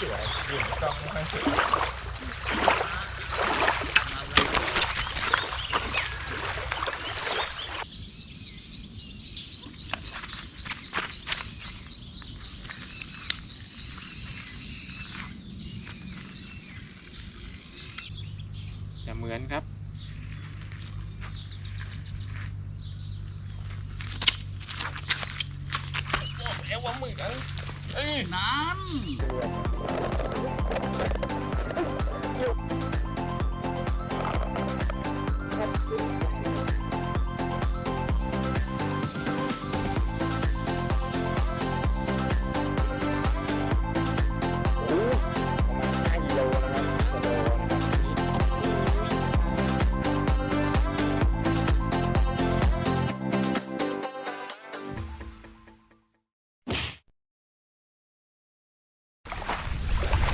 สวยยืนกล้องไม่ค่อยสวยจะเหมือนครับ เอวว่าเหมือนเอ้ย นั้น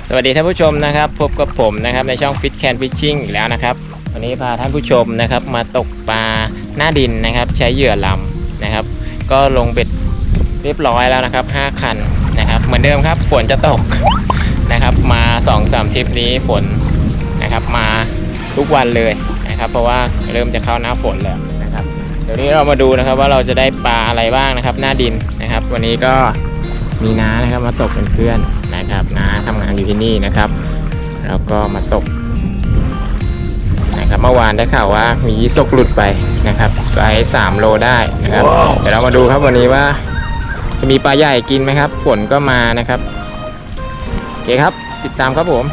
สวัสดีท่านผู้ชมนะครับ พบกับผมนะครับในช่อง Fit Can Fishing อีกแล้วนะครับ วันนี้พาท่านผู้ชมนะครับมาตกปลาหน้าดินนะครับ ใช้เหยื่อลำนะครับ ก็ลงเบ็ดเรียบร้อยแล้วนะครับ 5 คันนะครับ เหมือนเดิมครับฝนจะตกนะครับ มา2-3สามทริปนี้ฝนนะครับมาทุกวันเลยนะครับ เพราะว่าเริ่มจะเข้าหน้าฝนแล้วนะครับ เดี๋ยวนี้เรามาดูนะครับว่าเราจะได้ปลาอะไรบ้างนะครับ หน้าดินนะครับ วันนี้ก็ มีน้านะครับมาตกเป็นเพื่อนนะครับน้าทำงานอยู่ที่นี่นะครับ แล้วก็มาตกนะครับเมื่อวานได้ข่าวว่ามียี่สกหลุดไปนะครับไซส์สามโลได้นะครับ เดี๋ยวเรามาดูครับวันนี้ว่า จะมีปลาใหญ่กินไหมครับ ฝนก็มานะครับโอเคครับ ติดตามครับผม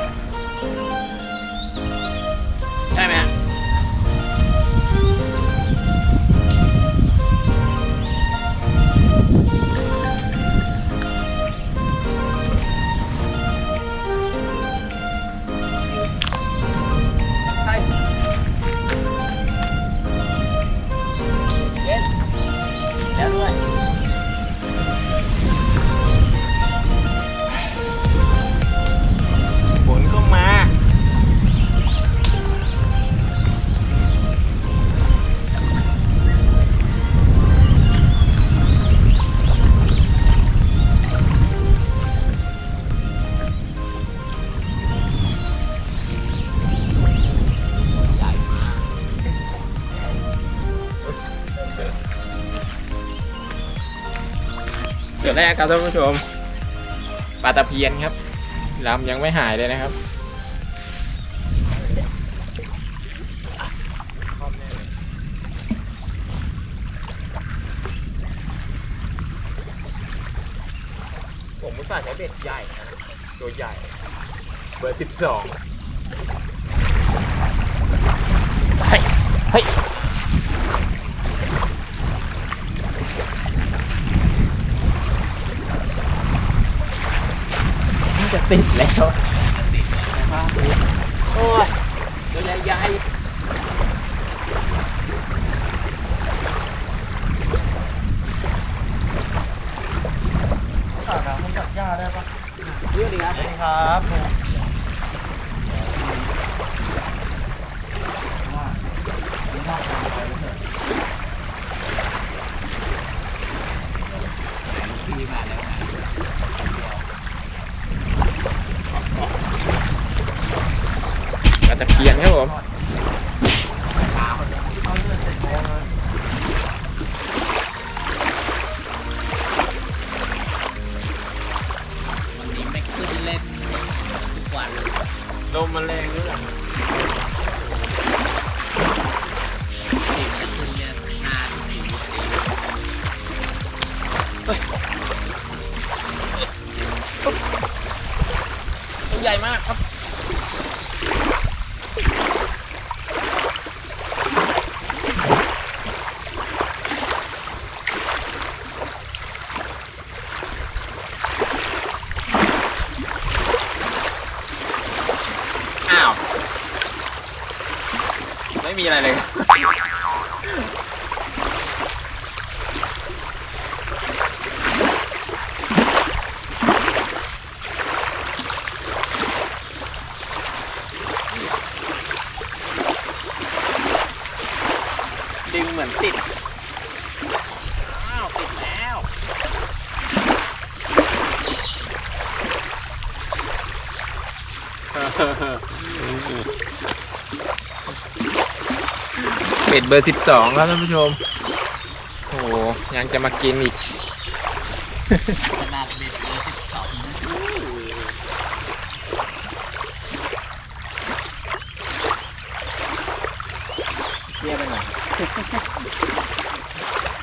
เดี๋ยวแรกครับท่านผู้ชมปลาตะเพียนครับลำยังไม่หายเลยนะครับ ผมมุตส่าห์ใช้เบ็ดใหญ่นะตัวใหญ่ เบอร์สิบสองเฮ้ยเฮ้ย มันจะ ติดแล้วนะครับโอ้ยตัวใหญ่ๆขาน้ำมันจับหญ้าได้ปะเยอะดีครับครับ ทีมาแล้วนะ ปลาตะเพียนครับผมวันนี้ไม่ขึ้นเล่นทุกวันลมมันแรงด้วยทีมจะขึ้นเล่นนานสี่ปีตัวใหญ่มากครับ อ้าว ไม่มีอะไรเลย ดึงเหมือนติด อ้าว ติดแล้ว เบ็ดเบอร์สิบสองครับท่านผู้ชม โอ้โหยังจะมากินอีก ขนาดเบ็ดเบอร์สิบสองนะเทียบไปหน่อย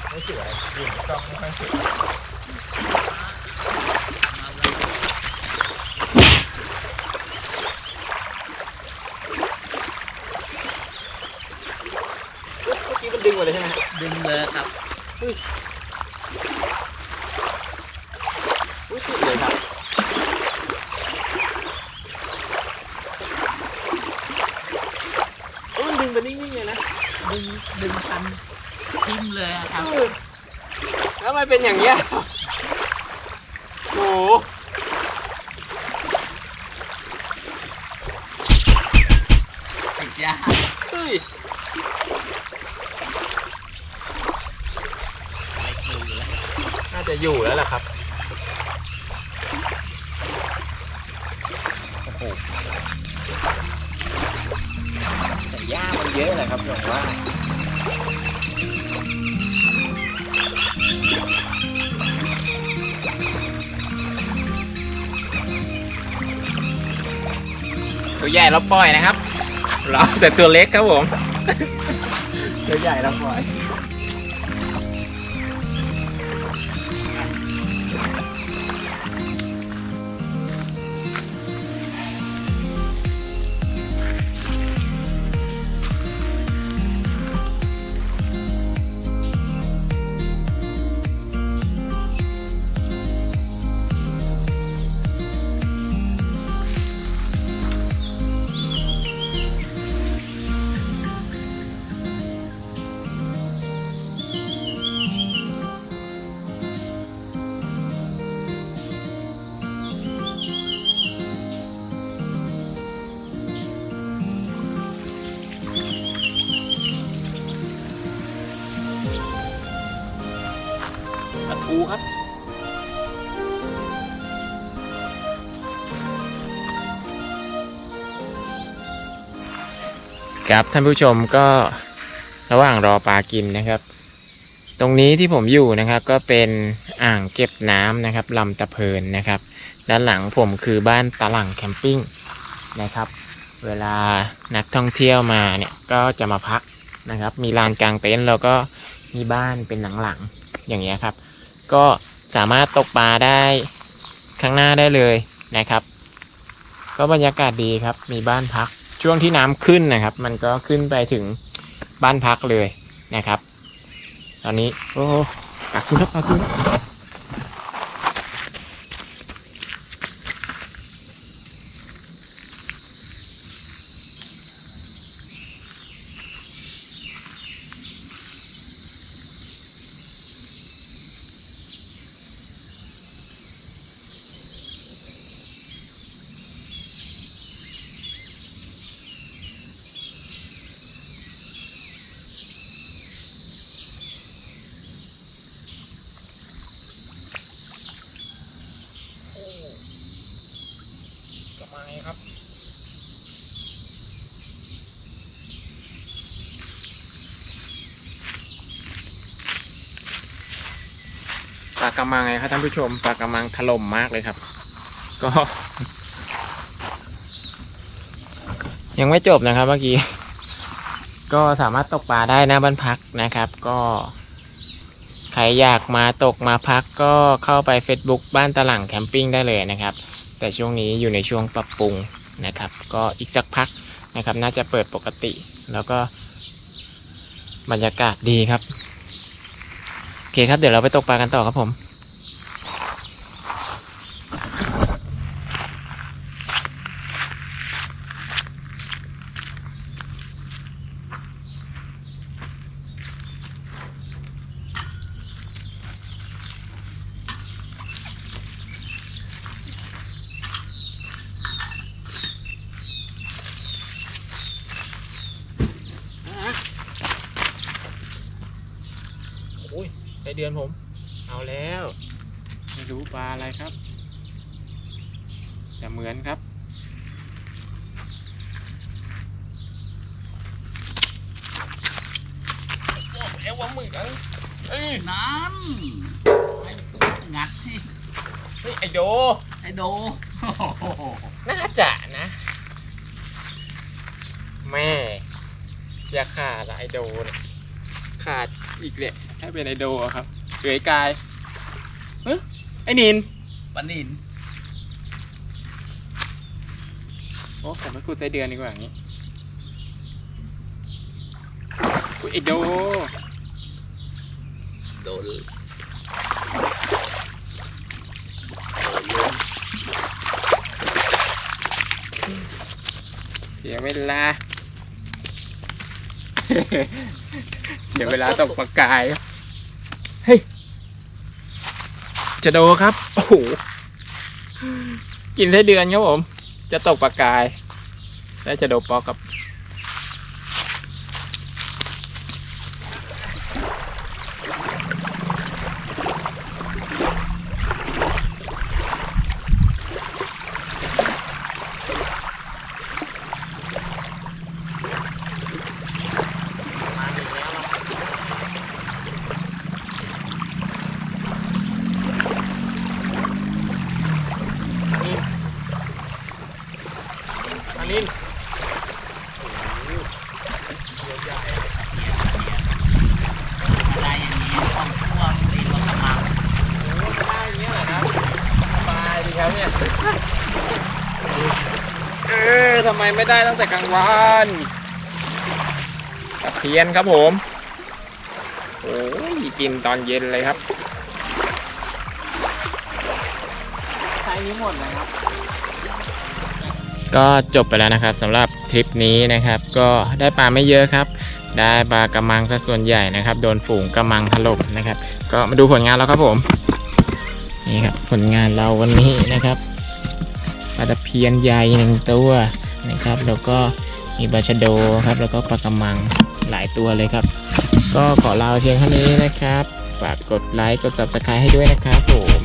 ไม่สวยยิงกล้องไม่ค่อยสวยเมื่อกี้มันดึง หมดเลยใช่ไหมดึงเลยครับอุ้ยติดเลยครับเอ้ยมันดึงไปนิ่งๆเลยนะดึงดึงพันทิมเลยอะครับเออแล้วมันเป็นอย่างเงี้ยโอ้โหติดยาก เฮ้ยน่าจะ อยู่แล้วล่ะครับโอ้โหแต่หญ้ามันเยอะเลยครับอย่างว่าตัวใหญ่เราปล่อยนะครับเราแต่ตัวเล็กครับผม ตัวใหญ่เราปล่อย ครับท่านผู้ชมก็ระหว่างรอปลากินนะครับ ตรงนี้ที่ผมอยู่นะครับก็เป็นอ่างเก็บน้ำนะครับลำตะเพินนะครับ ด้านหลังผมคือบ้านตะหลังแคมปิ้งนะครับ เวลานักท่องเที่ยวมาเนี่ยก็จะมาพักนะครับ มีลานกลางเต็นท์แล้วก็มีบ้านเป็นหลังๆอย่างเงี้ยครับ ก็สามารถตกปลาได้ข้างหน้าได้เลยนะครับ ก็บรรยากาศดีครับมีบ้านพัก ช่วงที่น้ำขึ้นนะครับ มันก็ขึ้นไปถึงบ้านพักเลยนะครับ ตอนนี้โอ้กักคุณครับปลาคุณากระมังไงครับท่านผู้ชมปลากระมังถล่มมากเลยครับ ก็ ยังไม่จบนะครับเมื่อกี้ ก็สามารถตกปลาได้หน้าบ้านพักนะครับ ก็ใครอยากมาตกมาพักก็เข้าไป Facebook บ้านตะหลังแคมปิ้งได้เลยนะครับ แต่ช่วงนี้อยู่ในช่วงปรับปรุงนะครับ ก็อีกสักพักนะครับ น่าจะเปิดปกติ แล้วก็บรรยากาศดีครับ โอเคครับ เดี๋ยวเราไปตกปลากันต่อครับผม ส้เดือนผม เอาแล้ว ไม่รู้ปลาอะไรครับแต่เหมือนครับ เอวมือกันนั่นไนัวงัดสิไอโด ไอโดน่าจะนะ แม่ อย่าขาดไอโดเนี่ยขาดอีกเลย ถ้าเป็นไอโดอะครับเหลือไอ้กายเฮ้ยไอนินปลานินโอ้ผมไม่พูดไส้เดือนดีกว่าอย่างนี้อุ๊ยไอโดโดนเสียเวลา เสียเวลาตกปลากายเฮ้ย จะโดครับ โอ้โห กินได้เดือนครับผม จะตกปลากาย และจะโดปอกับ มาถึงแล้วอันนี้อันนี้ ได้อย่างนี้ต้องท่วมตีรถกระมัง โอ้จะได้อย่างเงี้ยเหรอครับสบายดีครับเนี่ย เออ ทำไมไม่ได้ตั้งแต่กลางวันตะเพียนครับผมโอ้ยกินตอนเย็นเลยครับใช้นี้หมดเลยครับ ก็จบไปแล้วนะครับสำหรับทริปนี้นะครับ ก็ได้ปลาไม่เยอะครับ ได้ปลากระมังซะส่วนใหญ่นะครับ โดนฝูงกระมังถล่มนะครับ ก็มาดูผลงานเราครับผมนี่ครับผลงานเราวันนี้นะครับปลาตะเพียนใหญ่หนึ่งตัว นะครับ แล้วก็มีบาชโดครับ แล้วก็ปลากระมังหลายตัวเลยครับ ก็ขอลาเพียงเท่านี้นะครับ ฝากกดไลค์ กด subscribe ให้ด้วยนะครับผม